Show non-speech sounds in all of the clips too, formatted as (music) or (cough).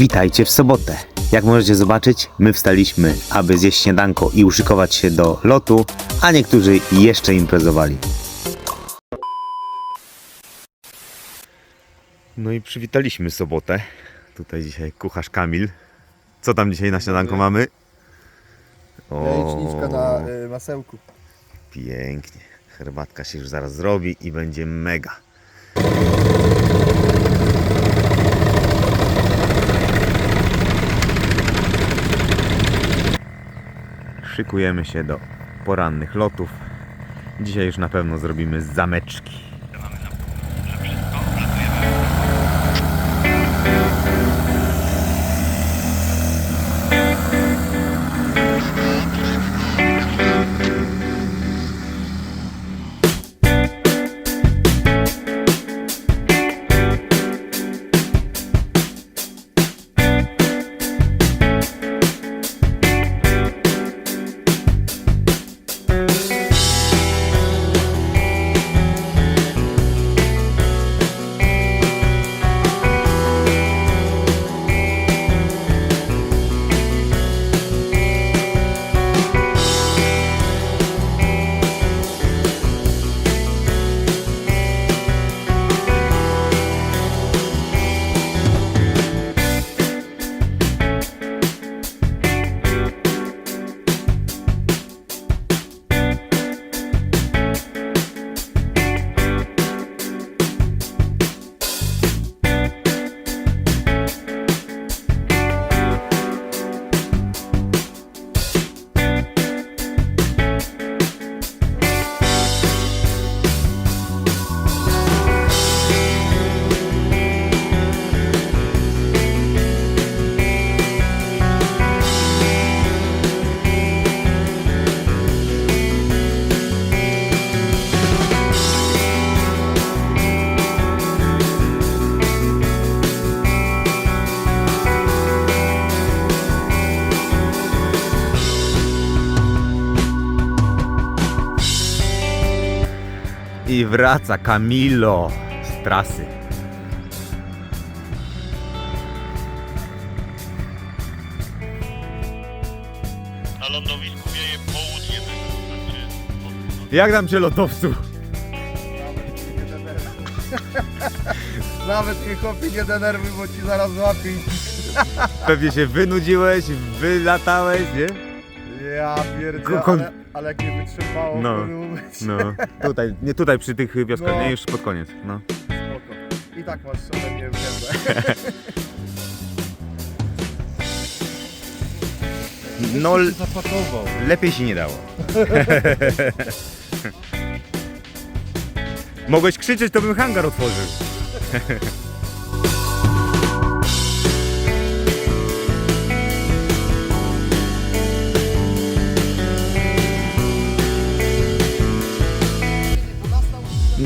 Witajcie w sobotę. Jak możecie zobaczyć, my wstaliśmy, aby zjeść śniadanko i uszykować się do lotu, a niektórzy jeszcze imprezowali. No i przywitaliśmy sobotę. Tutaj dzisiaj kucharz Kamil. Co tam dzisiaj na śniadanko mamy? Jajeczniczka na y, masełku. Pięknie. Herbatka się już zaraz zrobi i będzie mega. Szykujemy się do porannych lotów. Dzisiaj już na pewno zrobimy zameczki. I wraca Camilo z trasy. Na lądowisku wieje południe Jak tam cię lotowcu? Nawet mnie chłopie nie denerwuj, bo ci zaraz złapię. Pewnie się wynudziłeś, wylatałeś, nie? Ja pierdzę, Ko- ale, ale jak mnie wytrzymało, No. No, tutaj, nie tutaj przy tych wioskach, No. nie już pod koniec. No. spoko. I tak masz ode mnie w gębę. No, l- Zapakował. lepiej się nie dało. (laughs) Mogłeś krzyczeć, to bym hangar otworzył. (laughs)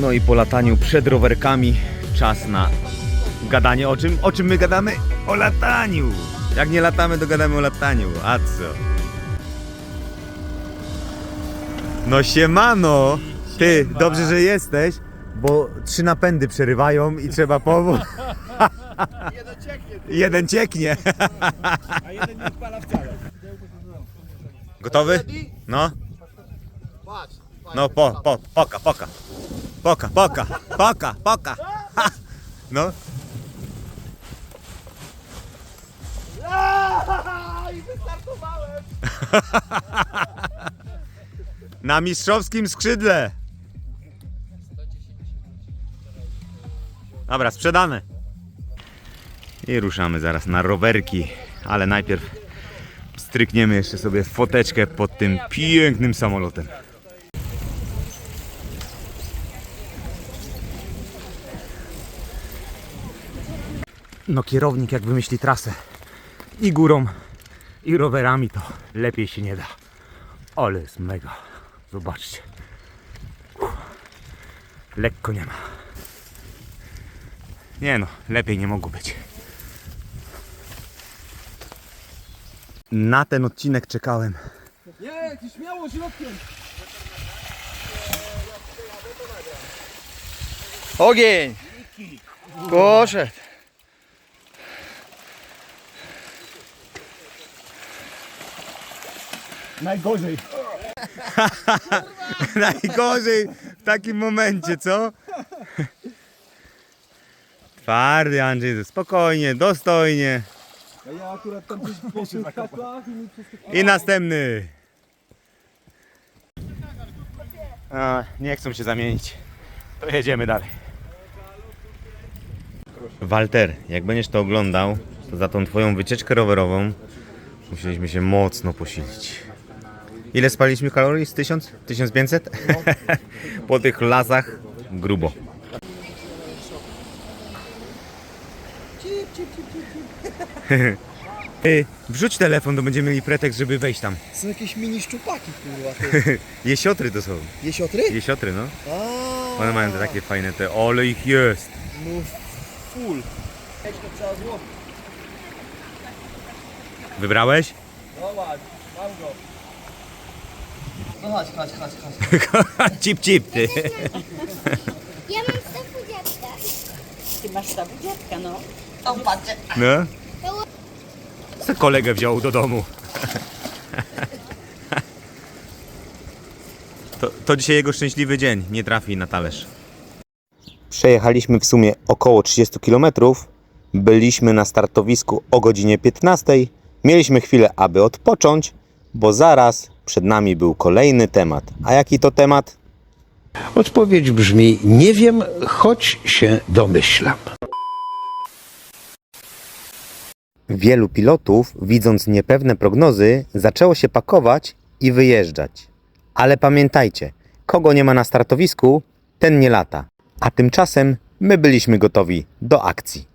No i po lataniu przed rowerkami czas na gadanie o czym? O czym my gadamy? O lataniu! Jak nie latamy, to gadamy o lataniu. A co? No siemano! Ty, dobrze, że jesteś, bo trzy napędy przerywają i trzeba pomóc. (laughs) Jeden cieknie. Jeden cieknie. A jeden nie wcale. Gotowy? No, Patrz. no po, po, poka, poka. Poka, poka, poka, poka. Ha! No, wystartowałem. (laughs) na mistrzowskim skrzydle. Dobra, sprzedane. I ruszamy zaraz na rowerki, ale najpierw strykniemy jeszcze sobie foteczkę pod tym pięknym samolotem. No kierownik jak wymyśli trasę i górą i rowerami to lepiej się nie da. Ale jest mega. Zobaczcie. Uff. Lekko nie ma. Nie no, lepiej nie mogło być. Na ten odcinek czekałem. Nie, ty śmiało środkiem. Ogień! Poszedł. Najgorzej. (laughs) Najgorzej w takim momencie, co? Twardy Andrzej, spokojnie, dostojnie. A ja akurat tam gdzieś po tych haklach i mi przez I następny. A, nie chcą się zamienić. To jedziemy dalej. Walter, jak będziesz to oglądał, to za tą twoją wycieczkę rowerową musieliśmy się mocno posilić. Ile spaliśmy kalorii? Z 1000? 1500? (laughs) po tych lasach grubo. Ty, (laughs) Wrzuć telefon, to będziemy mieli pretekst, żeby wejść tam. Są jakieś mini szczupaki, kurwa. (laughs) Jesiotry to są. Jesiotry? Jesiotry, no. A, One mają te takie fajne te, ole ich jest. No full. Weź to trzeba złowić. Wybrałeś? Zobacz, mam go. No chodź, chodź, chodź, chodź. (laughs) cip cip ty. Ja mam stawu dziadka. Ty masz stawu dziadka, no. O, patrzcie. No. Co kolegę wziął do domu. To, to dzisiaj jego szczęśliwy dzień, nie trafi na talerz. Przejechaliśmy w sumie około 30 km. Byliśmy na startowisku o godzinie 15. Mieliśmy chwilę, aby odpocząć, bo zaraz przed nami był kolejny temat. A jaki to temat? Odpowiedź brzmi: Nie wiem, choć się domyślam. Wielu pilotów, widząc niepewne prognozy, zaczęło się pakować i wyjeżdżać. Ale pamiętajcie, kogo nie ma na startowisku, ten nie lata. A tymczasem my byliśmy gotowi do akcji.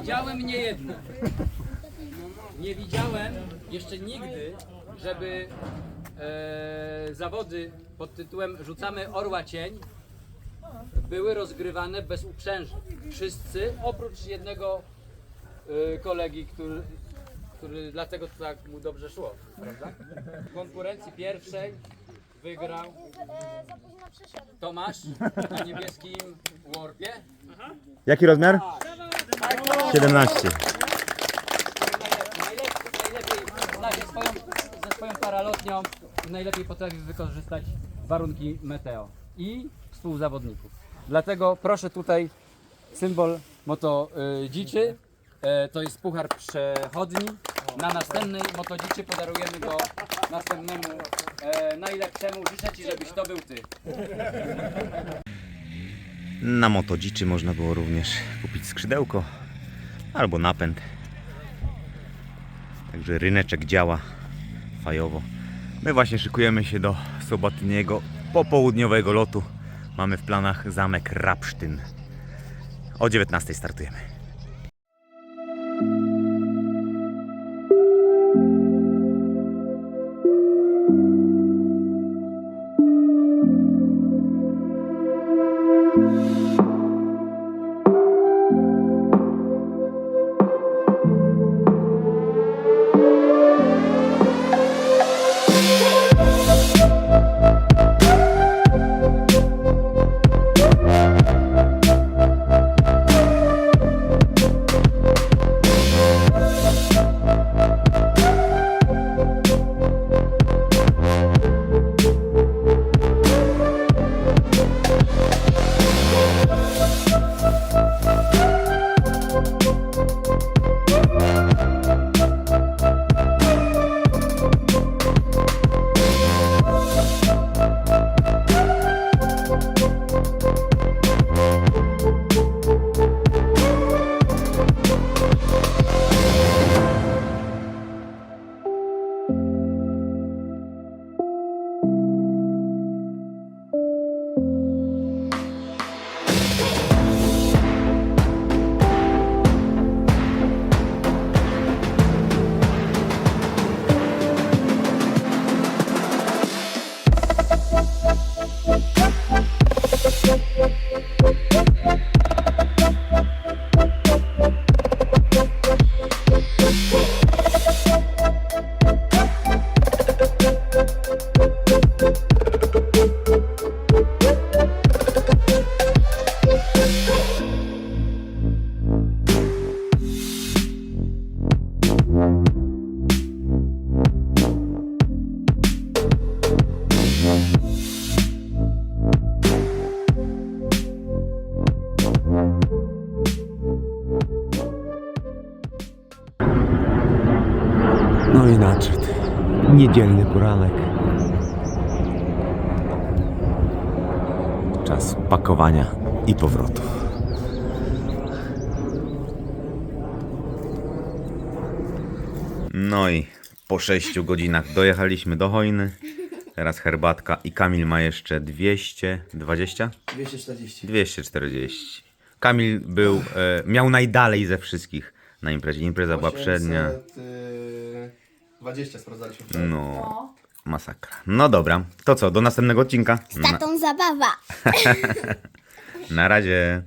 Widziałem nie jedno. Nie widziałem jeszcze nigdy, żeby e, zawody pod tytułem Rzucamy Orła Cień były rozgrywane bez uprzęży. Wszyscy, oprócz jednego e, kolegi, który, który dlatego tak mu dobrze szło, prawda? W konkurencji pierwszej wygrał Za późno przyszedł. Tomasz na niebieskim warpie. Jaki rozmiar? 17. Najlepiej, najlepiej zna się swoją, ze swoją paralotnią i najlepiej potrafi wykorzystać warunki meteo i współzawodników. Dlatego proszę tutaj symbol moto y, dziczy. E, to jest puchar przechodni. Na następnej moto dziczy podarujemy go następnemu e, najlepszemu. Życzę Ci, żebyś to był Ty. Na motodziczy można było również kupić skrzydełko albo napęd. Także ryneczek działa fajowo. My właśnie szykujemy się do sobotniego popołudniowego lotu. Mamy w planach zamek Rapsztyn. O 19 startujemy. Niedzielny poranek. Czas pakowania i powrotu. No i po 6 godzinach dojechaliśmy do Hojny. Teraz herbatka i Kamil ma jeszcze 220? 240. 240. Kamil był, e, miał najdalej ze wszystkich na imprezie. Impreza była przednia. 20 sprawdzaliśmy. No, masakra. No dobra, to co, do następnego odcinka? Z tatą zabawa. (laughs) Na razie.